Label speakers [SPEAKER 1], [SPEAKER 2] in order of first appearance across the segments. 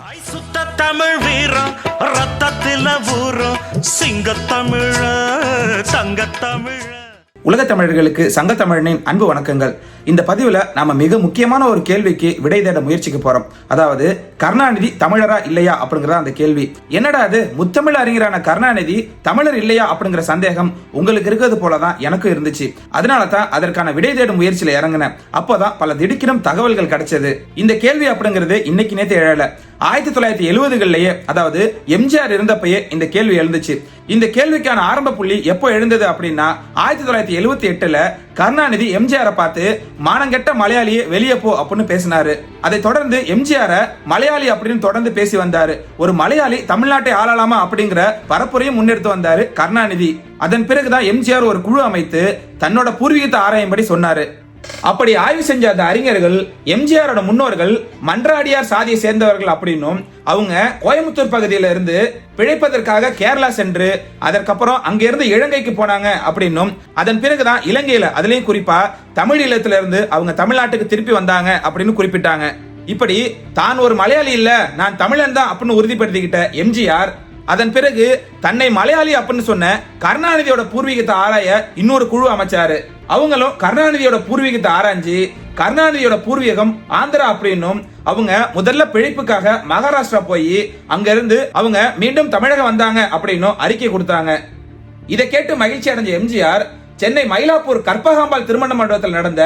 [SPEAKER 1] ஐ சுத்த தமிழ் வீரம் ரத்தத்தில தமிழ தங்க தமிழ
[SPEAKER 2] உலக தமிழர்களுக்கு சங்க தமிழனின் அன்பு வணக்கங்கள். இந்த பதிவில் நாம மிக முக்கியமான ஒரு கேள்விக்கு விடை தேட முயற்சிக்க போறோம். அதாவது கருணாநிதி தமிழரா இல்லையா அப்படிங்கிற அந்த கேள்வி. என்னடா அது? முத்தமிழ் அறிஞரான கருணாநிதி தமிழர் இல்லையா அப்படிங்கிற சந்தேகம் உங்களுக்கு இருக்கிறது போலதான் எனக்கும் இருந்துச்சு. அதனால தான் அதற்கான விடை தேடும் முயற்சியில இறங்கினேன். அப்போதான் பல திடுக்கிடும் தகவல்கள் கிடைச்சது. இந்த கேள்வி அப்படிங்கிறது இன்னைக்கு நேற்று எழல. ஆயிரத்தி தொள்ளாயிரத்தி எழுபதுகள்லயே அதாவது எம்ஜிஆர் இருந்தப்பயே இந்த கேள்வி எழுந்துச்சு. இந்த கேள்விக்கான ஆரம்ப புள்ளி எப்போ எழுந்தது அப்படின்னா ஆயிரத்தி தொள்ளாயிரத்தி எழுபத்தி எட்டுல கருணாநிதி எம்ஜிஆரை பார்த்து மானங்கெட்ட மலையாளியே வெளியே போ அப்படின்னு பேசினாரு. அதை தொடர்ந்து எம்ஜிஆர மலையாளி அப்படின்னு தொடர்ந்து பேசி வந்தாரு. ஒரு மலையாளி தமிழ்நாட்டை ஆளலாமா அப்படிங்கிற பரப்புரையும் முன்னெடுத்து வந்தாரு கருணாநிதி. அதன் பிறகுதான் எம்ஜிஆர் ஒரு குழு அமைத்து தன்னோட பூர்வீகத்தை ஆராயும்படி சொன்னாரு. அப்படி ஆய்வு செஞ்ச அந்த அறிஞர்கள் எம்ஜிஆரோட முன்னோர்கள் மன்றாடியார் சாதியை சேர்ந்தவர்கள் அப்படின்னும் அவங்க கோயம்புத்தூர் பகுதியில இருந்து பிழைப்பதற்காக கேரளா சென்று அதற்கப்புறம் அங்கிருந்து இலங்கைக்கு போனாங்க அப்படின்னும் அதன் பிறகுதான் இலங்கையில அதுலயும் குறிப்பா தமிழ் ஈழத்துல இருந்து அவங்க தமிழ்நாட்டுக்கு திருப்பி வந்தாங்க அப்படின்னு குறிப்பிட்டாங்க. இப்படி தான் ஒரு மலையாளி இல்ல நான் தமிழன் தான் அப்படின்னு உறுதிப்படுத்திக்கிட்ட எம்ஜிஆர் அதன் பிறகு தன்னை மலையாளி அப்படின்னு சொன்ன கருணாநிதியோட பூர்வீகத்தை ஆராய இன்னொரு குழு அமைச்சாரு. அவங்களும் கருணாநிதியோட பூர்வீகத்தை ஆராய்ஞ்சு கருணாநிதியோட பூர்வீகம் ஆந்திரா அப்படின்னும் அவங்க முதல்ல பிழைப்புக்காக மகாராஷ்டிரா போய் அங்க இருந்து அவங்க மீண்டும் தமிழகம் வந்தாங்க அப்படின்னும் அறிக்கை கொடுத்தாங்க. இதை கேட்டு மகிழ்ச்சி அடைஞ்ச எம்ஜிஆர் சென்னை மயிலாப்பூர் கற்பகாம்பாள் திருமண மண்டபத்தில் நடந்த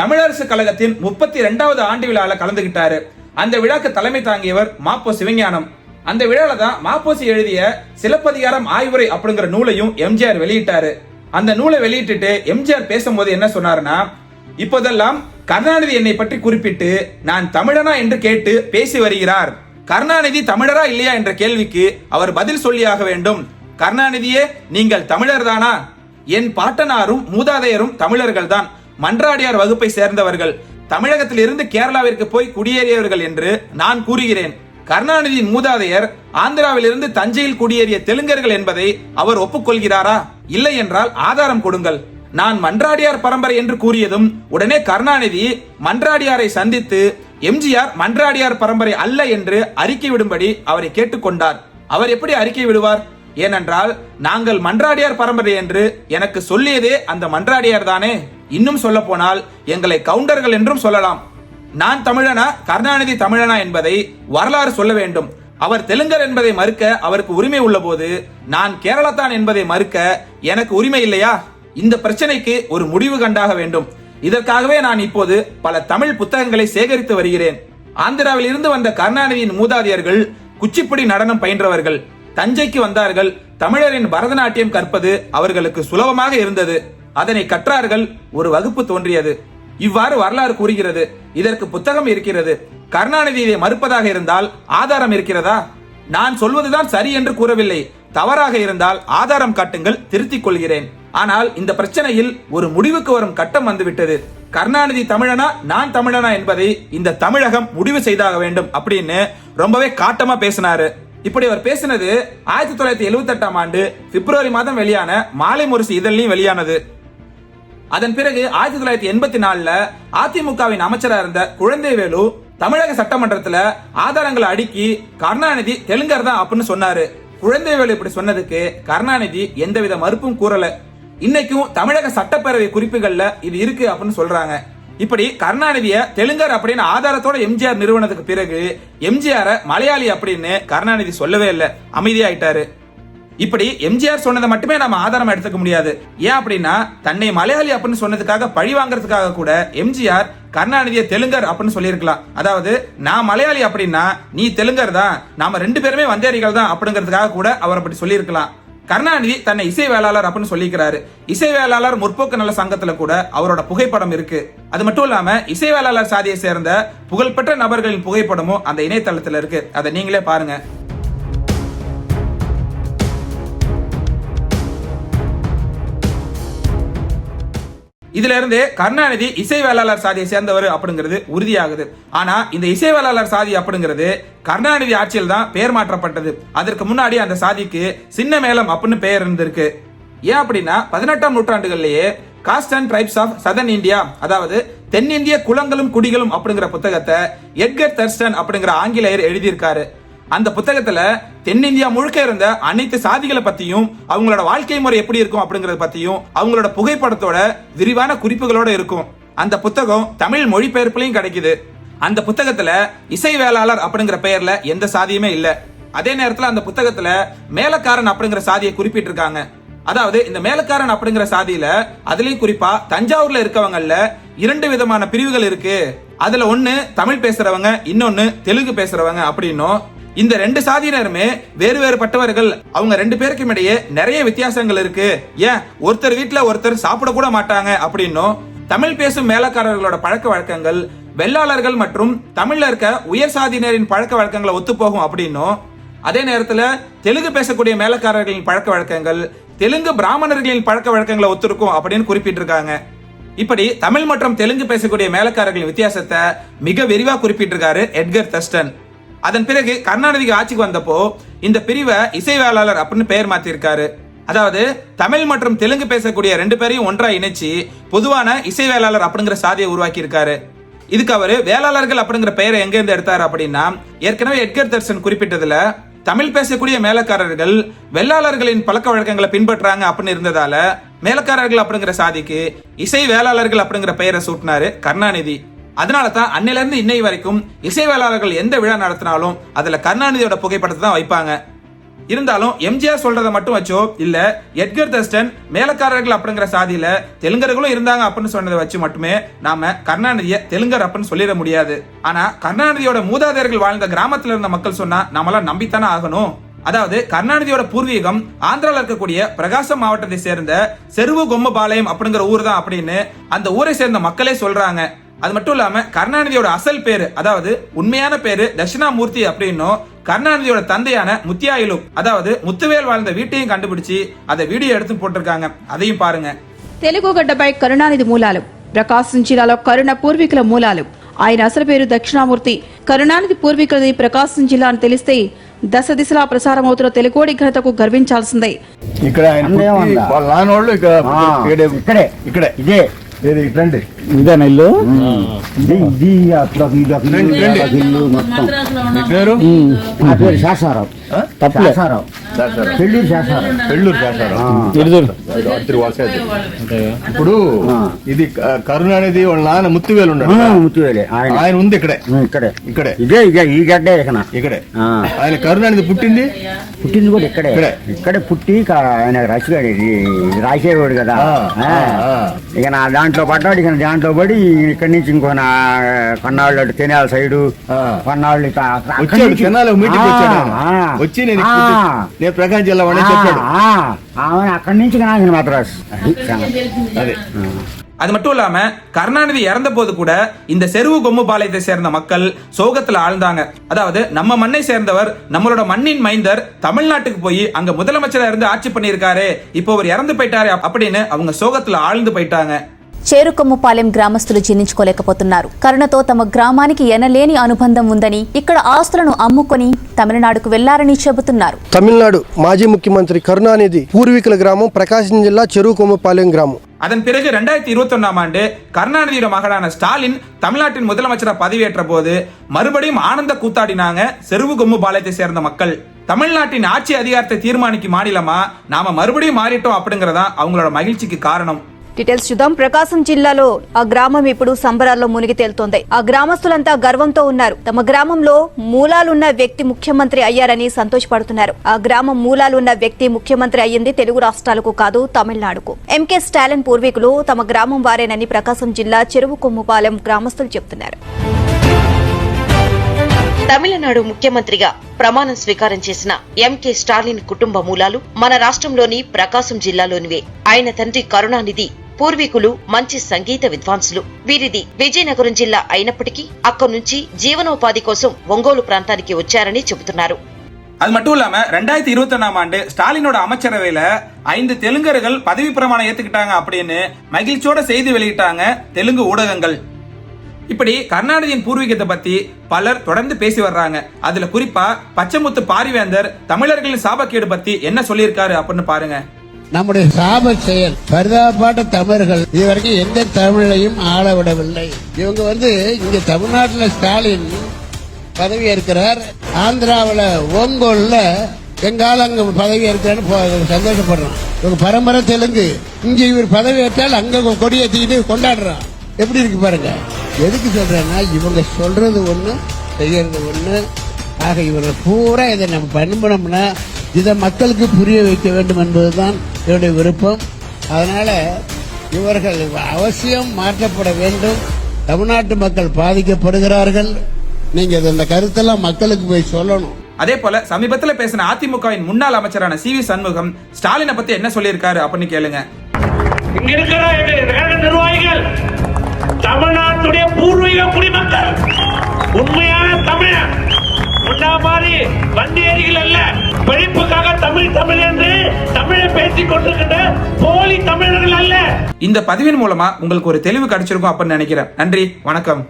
[SPEAKER 2] தமிழரசு கழகத்தின் முப்பத்தி ரெண்டாவது ஆண்டு விழாவில் கலந்துகிட்டாரு. அந்த விழாக்கு தலைமை தாங்கியவர் மாப்போ சிவஞானம். அந்த விழால தான் மாப்போசி எழுதிய சிலப்பதிகாரம் ஆய்வுரை அப்படிங்கிற நூலையும் எம்ஜிஆர் வெளியிட்டாரு. அந்த நூலை வெளியிட்டுட்டு எம்ஜிஆர் பேசும்போது என்ன சொன்னாருன்னா இப்போதெல்லாம் கருணாநிதி என்னை பற்றி குறிப்பிட்டு நான் தமிழனா என்று கேட்டு பேசி வருகிறார். கருணாநிதி தமிழரா இல்லையா என்ற கேள்விக்கு அவர் பதில் சொல்லியாக வேண்டும். கருணாநிதியே நீங்கள் தமிழர் தானா? என் பாட்டனாரும் மூதாதையரும் தமிழர்கள் தான். மன்றாடியார் வகுப்பை சேர்ந்தவர்கள். தமிழகத்திலிருந்து கேரளாவிற்கு போய் குடியேறியவர்கள் என்று நான் கூறுகிறேன். கருணாநிதியின் மூதாதையர் ஆந்திராவிலிருந்து தஞ்சையில் குடியேறிய தெலுங்கர்கள் என்பதை அவர் ஒப்புக்கொள்கிறாரா? இல்லை என்றால் ஆதாரம் கொடுங்கள். நான் மன்றாடியார் பரம்பரை என்று கூறியதும் உடனே கருணாநிதி மன்றாடியாரை சந்தித்து எம்ஜிஆர் மன்றாடியார் பரம்பரை அல்ல என்று அறிக்கை விடும்படி அவரை கேட்டுக்கொண்டார். அவர் எப்படி அறிக்கை விடுவார்? ஏனென்றால் நாங்கள் மன்றாடியார் பரம்பரை என்று எனக்கு சொல்லியதே அந்த மன்றாடியார் தானே. இன்னும் சொல்ல போனால் எங்களை கவுண்டர்கள் என்றும் சொல்லலாம். நான் தமிழனா கருணாநிதி தமிழனா என்பதை வரலாறு சொல்ல வேண்டும். அவர் தெலுங்கர் என்பதை மறுக்க அவருக்கு உரிமை உள்ள போது நான் கேரளத்தான் என்பதை மறுக்க எனக்கு உரிமை இல்லையா? இந்த பிரச்சனைக்கு ஒரு முடிவு கண்டாக வேண்டும். இதற்காகவே நான் இப்போது பல தமிழ் புத்தகங்களை சேகரித்து வருகிறேன். ஆந்திராவில் இருந்து வந்த கருணாநிதியின் மூதாதையர்கள் குச்சிப்புடி நடனம் பயின்றவர்கள். தஞ்சைக்கு வந்தார்கள். தமிழரின் பரதநாட்டியம் கற்பது அவர்களுக்கு சுலபமாக இருந்தது. அதனை கற்றார்கள் ஒரு வகுப்பு தோன்றியது. இவ்வாறு வரலாறு கூறுகிறது. இதற்கு புத்தகம் இருக்கிறது. கருணாநிதி இதை மறுப்பதாக இருந்தால் ஆதாரம் இருக்கிறதா? நான் சொல்வதுதான் சரி என்று கூறவில்லை. தவறாக இருந்தால் ஆதாரம் காட்டுங்கள் திருத்திக் கொள்கிறேன். ஆனால் இந்த பிரச்சனையில் ஒரு முடிவுக்கு வரும் கட்டம் வந்துவிட்டது. கருணாநிதி தமிழனா நான் தமிழனா என்பதை இந்த தமிழகம் முடிவு செய்தாக வேண்டும் அப்படின்னு ரொம்பவே காட்டமா பேசினாரு. இப்படி அவர் பேசினது ஆயிரத்தி தொள்ளாயிரத்தி எழுபத்தி எட்டாம் ஆண்டு பிப்ரவரி மாதம் வெளியான மாலை முரசு இதழ்லையும் வெளியானது. அதன் பிறகு ஆயிரத்தி தொள்ளாயிரத்தி எண்பத்தி நாலுல அதிமுகவின் அமைச்சராக இருந்த குழந்தைவேலு தமிழக சட்டமன்றத்துல ஆதாரங்களை அடுக்கி கருணாநிதி தெலுங்கர் தான் அப்படின்னு சொன்னாரு. குழந்தைவேலு இப்படி சொன்னதுக்கு கருணாநிதி எந்தவித மறுப்பும் கூறல. இன்னைக்கும் தமிழக சட்டப்பேரவை குறிப்புகள்ல இது இருக்கு அப்படின்னு சொல்றாங்க. இப்படி கருணாநிதிய தெலுங்கர் அப்படின்னு ஆதாரத்தோட எம்ஜிஆர் நிறுவனத்துக்கு பிறகு எம்ஜிஆர மலையாளி அப்படின்னு கருணாநிதி சொல்லவே இல்லை. அமைதியாயிட்டாரு. இப்படி எம்ஜிஆர் சொன்னதை மட்டுமே நம்ம ஆதாரம் எடுத்துக்க முடியாது. ஏன் அப்படின்னா தன்னை மலையாளி அப்படின்னு சொன்னதுக்காக பழி வாங்குறதுக்காக கூட எம்ஜிஆர் கருணாநிதியை தெலுங்கர் அப்படின்னு சொல்லியிருக்கலாம். அதாவது நான் மலையாளி அப்படின்னா நீ தெலுங்கர் தான். நாம ரெண்டு பேருமே வந்தேரிகள் தான் அப்படிங்கிறதுக்காக கூட அவர் அப்படி சொல்லியிருக்கலாம். கருணாநிதி தன்னை இசை வேளாளர் அப்படின்னு சொல்லிக்கிறாரு. இசை வேளாளர் முற்போக்கு நல சங்கத்துல கூட அவரோட புகைப்படம் இருக்கு. அது மட்டும் இல்லாம இசை வேளாளர் சாதியை சேர்ந்த புகழ்பெற்ற நபர்களின் புகைப்படமும் அந்த இணையதளத்துல இருக்கு. அதை நீங்களே பாருங்க. இதுல இருந்து கருணாநிதி இசை வேளாளர் சாதியை சேர்ந்தவர் அப்படிங்கிறது உறுதியாகுது. ஆனா இந்த இசை வேளாளர் சாதி அப்படிங்கிறது கருணாநிதி ஆட்சியில் தான் பெயர் மாற்றப்பட்டது. அதற்கு முன்னாடி அந்த சாதிக்கு சின்ன மேளம் அப்படின்னு பெயர் இருந்திருக்கு. ஏன் அப்படின்னா பதினெட்டாம் நூற்றாண்டுகள்லயே caste and tribes of southern India அதாவது தென்னிந்திய குளங்களும் குடிகளும் அப்படிங்கிற புத்தகத்தை எட்கர் தர்ஸ்டன் அப்படிங்கிற ஆங்கிலேயர் எழுதியிருக்காரு. அந்த புத்தகத்துல தென்னிந்தியா முழுக்க இருந்த அனைத்து சாதிகளை பத்தியும் அவங்களோட வாழ்க்கை முறை எப்படி இருக்கும் அப்படிங்கறத பத்தியும் அவங்களோட புகைப்படத்தோட விரிவான குறிப்புகளோட இருக்கும். அந்த புத்தகம் தமிழ் மொழிபெயர்ப்புலையும் கிடைக்குது. அந்த புத்தகத்துல இசை வேளாளர் அப்படிங்கிற பெயர்ல எந்த சாதியுமே இல்ல. அதே நேரத்துல அந்த புத்தகத்துல மேலக்காரன் அப்படிங்கிற சாதியை குறிப்பிட்டிருக்காங்க. அதாவது இந்த மேலக்காரன் அப்படிங்கிற சாதியில அதுலயும் குறிப்பா தஞ்சாவூர்ல இருக்கவங்கல்ல இரண்டு விதமான பிரிவுகள் இருக்கு. அதுல ஒண்ணு தமிழ் பேசுறவங்க இன்னொன்னு தெலுங்கு பேசுறவங்க அப்படின்னும் இந்த ரெண்டு சாதியினருமே வேறு வேறுபட்டவர்கள் அவங்க ரெண்டு பேருக்கும் இடையே நிறைய வித்தியாசங்கள் இருக்கு. ஏன்? ஒருத்தர் வீட்டுல ஒருத்தர் சாப்பிட கூட மாட்டாங்க அப்படின்னும். தமிழ் பேசும் மேலக்காரர்களோட பழக்க வழக்கங்கள் வெள்ளாளர்கள் மற்றும் தமிழ்ல இருக்க உயர் சாதியினரின் பழக்க வழக்கங்களை ஒத்துப்போகும் அப்படின்னும். அதே நேரத்துல தெலுங்கு பேசக்கூடிய மேலக்காரர்களின் பழக்க வழக்கங்கள் தெலுங்கு பிராமணர்களின் பழக்க வழக்கங்களை ஒத்துருக்கும் அப்படின்னு குறிப்பிட்டிருக்காங்க. இப்படி தமிழ் மற்றும் தெலுங்கு பேசக்கூடிய மேலக்காரர்களின் வித்தியாசத்தை மிக விரிவா குறிப்பிட்டிருக்காரு எட்கர் தஸ்டன். அதன் பிறகு கருணாநிதிக்கு ஆட்சிக்கு வந்தப்போ இந்த பிரிவை இசை வேளாளர் அப்படின்னு பெயர் மாத்திருக்காரு. அதாவது தமிழ் மற்றும் தெலுங்கு பேசக்கூடிய ரெண்டு பேரையும் ஒன்றா இணைச்சு பொதுவான இசை வேளாளர் அப்படிங்கிற சாதியை உருவாக்கி இருக்காரு இதுக்கு அவரு வேளாளர்கள் அப்படிங்கிற பெயரை எங்க இருந்து எடுத்தாரு அப்படின்னா ஏற்கனவே எட்கர் தர்சன் குறிப்பிட்டதுல தமிழ் பேசக்கூடிய மேலக்காரர்கள் வெள்ளாளர்களின் பழக்க வழக்கங்களை பின்பற்றாங்க அப்படின்னு இருந்ததால மேலக்காரர்கள் அப்படிங்கிற சாதிக்கு இசை வேளாளர்கள் அப்படிங்கிற பெயரை சூட்டினாரு கருணாநிதி. அதனால தான் அன்னையிலேருந்து இன்னை வரைக்கும் இசைவாளர்கள் எந்த விழா நடத்தினாலும் அதில் கருணாநிதியோட புகைப்படத்தை தான் வைப்பாங்க. இருந்தாலும் எம்ஜிஆர் சொல்றதை மட்டும் வச்சோ இல்ல எட்கர் தஸ்டன் மேலக்காரர்கள் அப்படிங்கிற சாதியில தெலுங்கர்களும் இருந்தாங்க அப்படின்னு சொன்னதை வச்சு மட்டுமே நாம கருணாநிதிய தெலுங்கர் அப்படின்னு சொல்லிட முடியாது. ஆனா கருணாநிதியோட மூதாதையர்கள் வாழ்ந்த கிராமத்துல இருந்த மக்கள் சொன்னா நம்மளாம் நம்பித்தானே ஆகணும். அதாவது கருணாநிதியோட பூர்வீகம் ஆந்திரால இருக்கக்கூடிய பிரகாசம் மாவட்டத்தை சேர்ந்த செருவு கொம்மபாளையம் அப்படிங்கிற ஊர் தான் அப்படின்னு அந்த ஊரை சேர்ந்த மக்களே சொல்றாங்க. அது மட்டும் இல்லாம கருணாநிதியோட அசல் பேரு அதாவது உண்மையான பேரு தட்சிணாமூர்த்தி அப்படின்னும் கருணாநிதியோட தந்தையான முத்தியாயிலு அதாவது முத்துவேல் வாழ்ந்த வீட்டையும் கண்டுபிடிச்சு அதை வீடியோ எடுத்து போட்டிருக்காங்க அதையும் பாருங்க
[SPEAKER 3] తెలుగు గడ్డపై కరుణానిధి మూలాలు ప్రకాశం జిల్లాలో కరుణ పూర్వీకుల మూలాలు ఆయన అసలు పేరు దక్షిణామూర్తి కరుణానిధి పూర్వీకులది ప్రకాశం జిల్లా అని తెలిస్తే దశ దిశలా ప్రసారమవుతున్న తెలుగోడి ఘనతకు గర్వించాల్సిందే
[SPEAKER 4] ఇక్కడ ఆయన
[SPEAKER 5] అన్నే
[SPEAKER 4] పుట్టి
[SPEAKER 5] ఉందా?
[SPEAKER 4] వాళ్ళ నాన్నోళ్ళు ఇక్కడ
[SPEAKER 5] ఆ,
[SPEAKER 4] ఇక్కడే
[SPEAKER 5] ఇక్కడే
[SPEAKER 4] ఇక్కడే
[SPEAKER 5] ఇదే ఇదే ఇది శాసారావు. పెళ్ళూరు
[SPEAKER 4] ఇప్పుడు ఇది కరుణ అనేది వాళ్ళ నాన్న ముత్తువేలు
[SPEAKER 5] ముత్తువేలే. ఆయన.
[SPEAKER 4] ఆయన ఉంది ఇక్కడే.
[SPEAKER 5] ఇక్కడే.
[SPEAKER 4] ఇక్కడే.
[SPEAKER 5] ఇదే ఇదే ఈ గడ్డే
[SPEAKER 4] ఇక్కడే. ఆయన కరుణ అనేది పుట్టింది?
[SPEAKER 5] పుట్టింది కూడా ఇక్కడే.
[SPEAKER 4] ఇక్కడే.
[SPEAKER 5] పుట్టి ఆయన రాసిగాడు రాసేవాడు కదా. ఇక నా దాంట్లో పడ్డాడు ఇక దాంట్లో పడి ఇక్కడి నుంచి ఇంకో నా కొన్నాళ్ళు అటు తెనాల సైడు
[SPEAKER 4] ఆ.
[SPEAKER 5] కొన్నాళ్ళు ఇక అక్కడి
[SPEAKER 4] వచ్చాడు
[SPEAKER 5] నుంచి-
[SPEAKER 4] తెనాలి మీటింగ్
[SPEAKER 5] ఆ,
[SPEAKER 4] వచ్చాడు ఆయన.
[SPEAKER 5] ఆ.
[SPEAKER 4] వచ్చి నేను
[SPEAKER 5] ఆ.
[SPEAKER 4] ఇక్కడ- నేను ప్రకాశం జిల్లా వాడిని చెప్పాడు
[SPEAKER 5] ఆ, ఆ, ఆమె అక్కడి నుంచి నాగిన మద్రాస్ అది సంగతి.
[SPEAKER 4] అదే
[SPEAKER 2] அது மட்டும் இல்லாம கருணாநிதி இறந்த போது கூட இந்த செருவு கொம்மு பாளையத்தை சேர்ந்த மக்கள் சோகத்துல ஆழ்ந்தாங்க அதாவது நம்ம மண்ணை சேர்ந்தவர் நம்மளோட மண்ணின் மைந்தர் தமிழ்நாட்டுக்கு போய் அங்க முதலமைச்சரா இருந்து ஆட்சி பண்ணியிருக்காரு இப்போ அவர் இறந்து போயிட்டாரு அப்படின்னு அவங்க சோகத்துல ஆழ்ந்து போயிட்டாங்க
[SPEAKER 6] చేరుకొమ్మపాలెం గ్రామస్తులు జీర్ణించుకోలేకపోతున్నారు కరుణతో తమ గ్రామానికి ఎనలేని అనుబంధం ఉందని ఇక్కడ ఆస్తులను అమ్ముకొని తమిళనాడుకు వెళ్లారని చెబుతున్నారు
[SPEAKER 7] తమిళనాడు మాజీ ముఖ్యమంత్రి కరుణానిధి పూర్వీకుల గ్రామం ప్రకాశం జిల్లా చెరువు కొమ్మపాలెం గ్రామం
[SPEAKER 2] அதன் பிறகு ரெண்டாயிரத்தி இருபத்தி ஒன்னாம் ஆண்டு கருணாநிதியோட மகனான ஸ்டாலின் தமிழ்நாட்டின் முதலமைச்சரா பதவியேற்ற போது மறுபடியும் ஆனந்த கூத்தாடினாங்க செருவு கொம்மு பாளையத்தை சேர்ந்த மக்கள் தமிழ்நாட்டின் ஆட்சி அதிகாரத்தை தீர்மானிக்கும் மாநிலமா நாம மறுபடியும் மாறிட்டோம் அப்படிங்கறதா அவங்களோட மகிழ்ச்சிக்கு காரணம்
[SPEAKER 8] డీటెయిల్స్ చూద్దాం. ప్రకాశం జిల్లాలో ఆ గ్రామం ఇప్పుడు సంబరాల్లో మునిగి తేలుతోంది. ఆ గ్రామస్తులంతా గర్వంతో ఉన్నారు. తమ గ్రామంలో మూలాలున్న వ్యక్తి ముఖ్యమంత్రి అయ్యారని సంతోషపడుతున్నారు. ఆ గ్రామం మూలాలున్న వ్యక్తి ముఖ్యమంత్రి అయ్యింది తెలుగు రాష్ట్రాలకు కాదు తమిళనాడుకు. ఎంకే స్టాలిన్ పూర్వీకులు తమ గ్రామం వారేనని ప్రకాశం జిల్లా చెరువు కొమ్ముపాలెం గ్రామస్తులు చెబుతున్నారు.
[SPEAKER 9] తమిళనాడు ముఖ్యమంత్రిగా ప్రమాణం స్వీకారం చేసిన ఎంకే స్టాలిన్ కుటుంబ మూలాలు మన రాష్ట్రంలోని ప్రకాశం జిల్లాలోనివే. ఆయన తండ్రి కరుణానిధి పూర్వీకులు మంచి సంగీత విద్వాంసులు వీరిది విజయనగరం జిల్లా అయినప్పటికీ అక్కడి నుంచి జీవనోపాధి కోసం ఒంగోలు ప్రాంతానికి వచ్చారని చెబుతున్నారు
[SPEAKER 2] அது மட்டும் இல்லாம ரெண்டாயிரத்தி இருபத்தி ஒன்னாம் ஆண்டு ஸ்டாலினோட அமைச்சரவையில ஐந்து தெலுங்கர்கள் பதவி பிரமாணம் ஏத்துக்கிட்டாங்க அப்படின்னு மகிழ்ச்சியோட செய்தி வெளியிட்டாங்க தெலுங்கு ஊடகங்கள் இப்படி கருணாநிதியின் பூர்வீகத்தை பத்தி பலர் தொடர்ந்து பேசி வர்றாங்க அதுல குறிப்பா பச்சைமுத்து பாரிவேந்தர் தமிழர்களின் சாபக்கேடு பத்தி என்ன சொல்லியிருக்காரு அப்படின்னு பாருங்க
[SPEAKER 10] நம்முடைய சாப செயல் பரிதாபப்பட்ட தமிழர்கள் இதுவரைக்கும் எந்த தமிழையும் ஆள விடவில்லை இவங்க வந்து இங்க தமிழ்நாட்டில் ஸ்டாலின் பதவி ஏற்கிறார். ஆந்திராவில் ஓங்கோல்ல எங்கால அங்க பதவி ஏற்கிறான்னு சந்தோஷப்படுறோம். இவங்க பரம்பரை தெலுங்கு. இங்க இவர் பதவி ஏற்றால் அங்க கொடி ஏற்றிக்கிட்டு கொண்டாடுறான். எப்படி இருக்கு பாருங்க. எதுக்கு சொல்றேன்னா இவங்க சொல்றது ஒண்ணு செய்யறது ஒண்ணு. ஆக இவர்கள் பூரா இதை நம்ம பண்ணோம்னா இதை மக்களுக்கு புரிய வைக்க வேண்டும் என்பதுதான் என்னுடைய விருப்பம். அதனால இவர்கள் அவசியம் மாற்றப்பட வேண்டும். தமிழ்நாட்டு மக்கள் பாதிக்கப்படுகிறார்கள். நீங்க இந்த கருத்தெல்லாம் மக்களுக்கு போய் சொல்லணும்.
[SPEAKER 2] அதே போல சமீபத்துல பேசின அதிமுகவின் முன்னாள் அமைச்சரான சி வி சண்முகம் ஸ்டாலினை பத்தி என்ன சொல்லியிருக்காரு அப்படின்னு கேளுங்க.
[SPEAKER 1] இங்க இருக்கிற நிர்வாகிகள் தமிழ்நாட்டுடைய பூர்வீக குடிமக்கள் உண்மையான தமிழ் முன்னா மாதிரி வண்டியேரிகள் அல்ல படிப்புக்காக தமிழ் தமிழ் என்று தமிழை பேசிக் கொண்டிருக்கின்ற போலி தமிழர்கள் அல்ல.
[SPEAKER 2] இந்த பதிவின் மூலமா உங்களுக்கு ஒரு தெளிவு கிடைச்சிருக்கும் அப்படின்னு நினைக்கிறேன். நன்றி வணக்கம்.